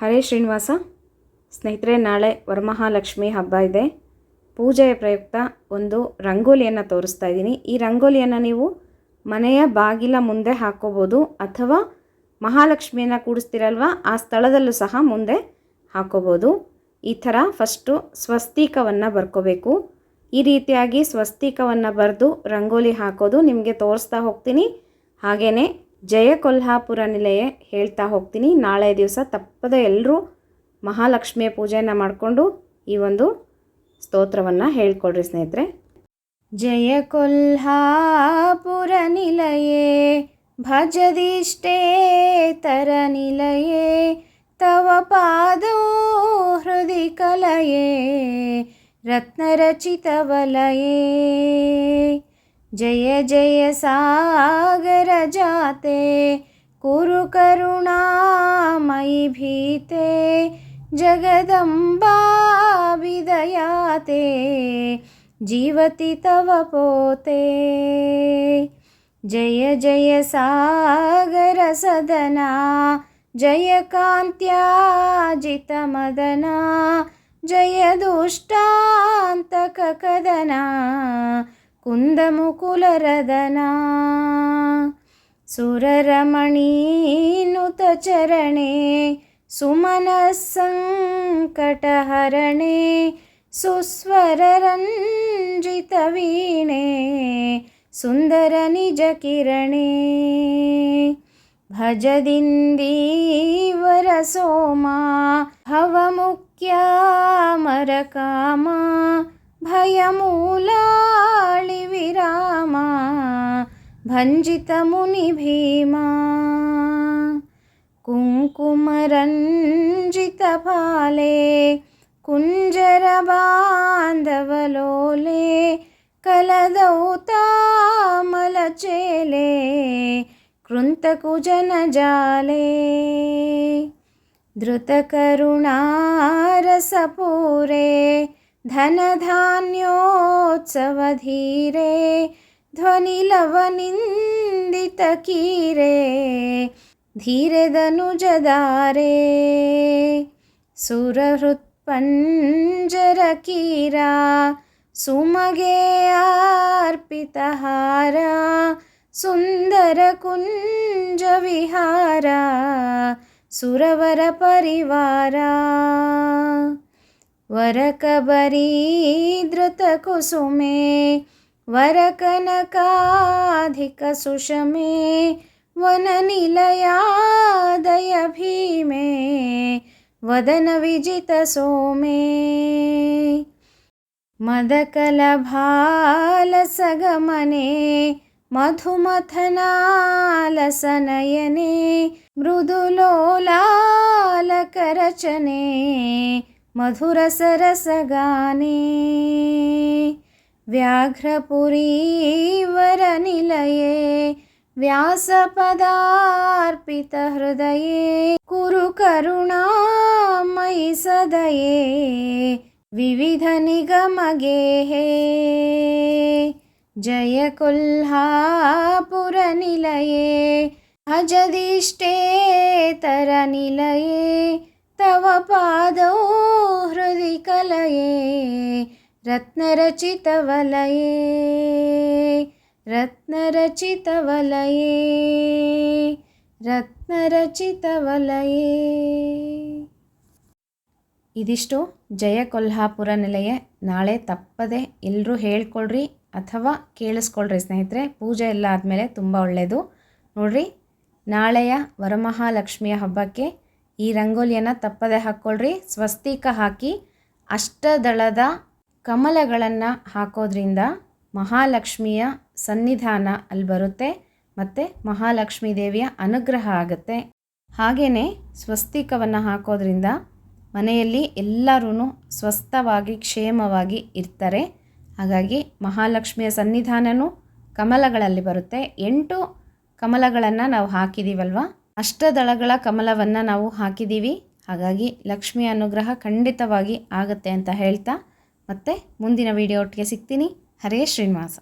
ಹರೇ ಶ್ರೀನಿವಾಸ. ಸ್ನೇಹಿತರೆ, ನಾಳೆ ವರಮಹಾಲಕ್ಷ್ಮಿ ಹಬ್ಬ ಇದೆ. ಪೂಜೆಯ ಪ್ರಯುಕ್ತ ಒಂದು ರಂಗೋಲಿಯನ್ನು ತೋರಿಸ್ತಾ ಇದ್ದೀನಿ. ಈ ರಂಗೋಲಿಯನ್ನು ನೀವು ಮನೆಯ ಬಾಗಿಲ ಮುಂದೆ ಹಾಕೋಬೋದು ಅಥವಾ ಮಹಾಲಕ್ಷ್ಮಿಯನ್ನು ಕೂಡಿಸ್ತಿರಲ್ವ, ಆ ಸ್ಥಳದಲ್ಲೂ ಸಹ ಮುಂದೆ ಹಾಕೋಬೋದು. ಈ ಥರ ಫಸ್ಟು ಸ್ವಸ್ತಿಕವನ್ನು ಬರ್ಕೋಬೇಕು. ಈ ರೀತಿಯಾಗಿ ಸ್ವಸ್ತಿಕವನ್ನು ಬರೆದು ರಂಗೋಲಿ ಹಾಕೋದು ನಿಮಗೆ ತೋರಿಸ್ತಾ ಹೋಗ್ತೀನಿ. ಹಾಗೆಯೇ ಜಯ ಕೊಲ್ಹಾಪುರ ನಿಲಯ ಹೇಳ್ತಾ ಹೋಗ್ತೀನಿ. ನಾಳೆ ದಿವಸ ತಪ್ಪದೆ ಎಲ್ಲರೂ ಮಹಾಲಕ್ಷ್ಮಿಯ ಪೂಜೆಯನ್ನು ಮಾಡಿಕೊಂಡು ಈ ಒಂದು ಸ್ತೋತ್ರವನ್ನು ಹೇಳ್ಕೊಡ್ರಿ ಸ್ನೇಹಿತರೆ. ಜಯ ಕೊಲ್ಹಾಪುರ ನಿಲಯೇ, ಭಜದಿಷ್ಟೇ ತರ ನಿಲಯೇ, ತವ ಪಾದೋ ಹೃದಯ ಕಲಯೇ ರತ್ನರಚಿತವಲಯೇ जय जय सागर जाते कुरु करुणामयि भीते जगदम्बाविदयाते जीवति तव पोते। जय जय सागरसदना जयकान्त्याजितमदना जय दुष्टान्तककदना कुन्दमुकुलरदना। सुररमणीनुतचरणे सुमनः सङ्कटहरणे सुस्वररञ्जितवीणे सुन्दरनिजकिरणे। भजदिन्दीवरसोमा भवमुख्यामरकामा भयमूलाळिविरामा भञ्जितमुनिभीमा कुङ्कुमरञ्जितफाले कुञ्जरबान्धवलोले कलदौतामलचेले कृन्तकुजनजाले धृतकरुणारसपूरे धनधान्योत्सवधीरे ಧ್ವನಿಲವನಿಂದಿತಕೀರೆ ಧೀರೆದನುಜದಾರೆ ಸುರಹೃತ್ಪಂಜರಕೀರಾ ಸುಮಗೆ ಅರ್ಪಿತಹಾರ ಸುಂದರಕುಂಜವಿಹಾರ ಸುರವರ ಪರಿವಾರ ವರಕಬರೀ ಧೃತಕುಸುಮೆ वरकनकाधिकसुषमे वननिलयादय भीमे वदनविजितसोमे। मदकलभालसगमने मधुमथनालसनयने मृदुलोलालकरचने मधुरसरसगाने व्याघ्रपुरीवरनिलये व्यासपदार्पितहृदये कुरु करुणामयि सदये विविधनिगमगेः जय कोल्हापुरनिलये भजदिष्टे तरनिलये तव पादौ हृदि कलये रत्नरचितवलये रत्नरचितवलये ರತ್ನರಚಿತವಲಯೇ ಇದಿಷ್ಟು ಜಯ ಕೊಲ್ಹಾಪುರ ನಿಲಯ ನಾಳೆ ತಪ್ಪದೆ ಎಲ್ಲರೂ ಹೇಳ್ಕೊಳ್ರಿ ಅಥವಾ ಕೇಳಿಸ್ಕೊಳ್ರಿ ಸ್ನೇಹಿತರೆ ಪೂಜೆ ಎಲ್ಲ ಆದಮೇಲೆ ತುಂಬ ಒಳ್ಳೆಯದು ನೋಡ್ರಿ ನಾಳೆಯ ವರಮಹಾಲಕ್ಷ್ಮಿಯ ಹಬ್ಬಕ್ಕೆ ಈ ರಂಗೋಲಿಯನ್ನು ತಪ್ಪದೆ ಹಾಕ್ಕೊಳ್ರಿ ಸ್ವಸ್ತಿಕ ಹಾಕಿ ಅಷ್ಟದಳದ ಕಮಲಗಳನ್ನು ಹಾಕೋದ್ರಿಂದ ಮಹಾಲಕ್ಷ್ಮಿಯ ಸನ್ನಿಧಾನ ಅಲ್ಲಿ ಬರುತ್ತೆ ಮತ್ತು ಮಹಾಲಕ್ಷ್ಮೀ ದೇವಿಯ ಅನುಗ್ರಹ ಆಗುತ್ತೆ. ಹಾಗೆಯೇ ಸ್ವಸ್ತಿಕವನ್ನು ಹಾಕೋದ್ರಿಂದ ಮನೆಯಲ್ಲಿ ಎಲ್ಲರೂ ಸ್ವಸ್ಥವಾಗಿ, ಕ್ಷೇಮವಾಗಿ ಇರ್ತಾರೆ. ಹಾಗಾಗಿ ಮಹಾಲಕ್ಷ್ಮಿಯ ಸನ್ನಿಧಾನವೂ ಕಮಲಗಳಲ್ಲಿ ಬರುತ್ತೆ. ಎಂಟು ಕಮಲಗಳನ್ನು ನಾವು ಹಾಕಿದ್ದೀವಲ್ವ ಅಷ್ಟದಳಗಳ ಕಮಲವನ್ನು ನಾವು ಹಾಕಿದ್ದೀವಿ ಹಾಗಾಗಿ ಲಕ್ಷ್ಮಿಯ ಅನುಗ್ರಹ ಖಂಡಿತವಾಗಿ ಆಗುತ್ತೆ ಅಂತ ಹೇಳ್ತಾ ಮತ್ತೆ ಮುಂದಿನ ವಿಡಿಯೋ ಒಟ್ಟಿಗೆ ಸಿಗ್ತೀನಿ. ಹರೇ ಶ್ರೀನಿವಾಸ.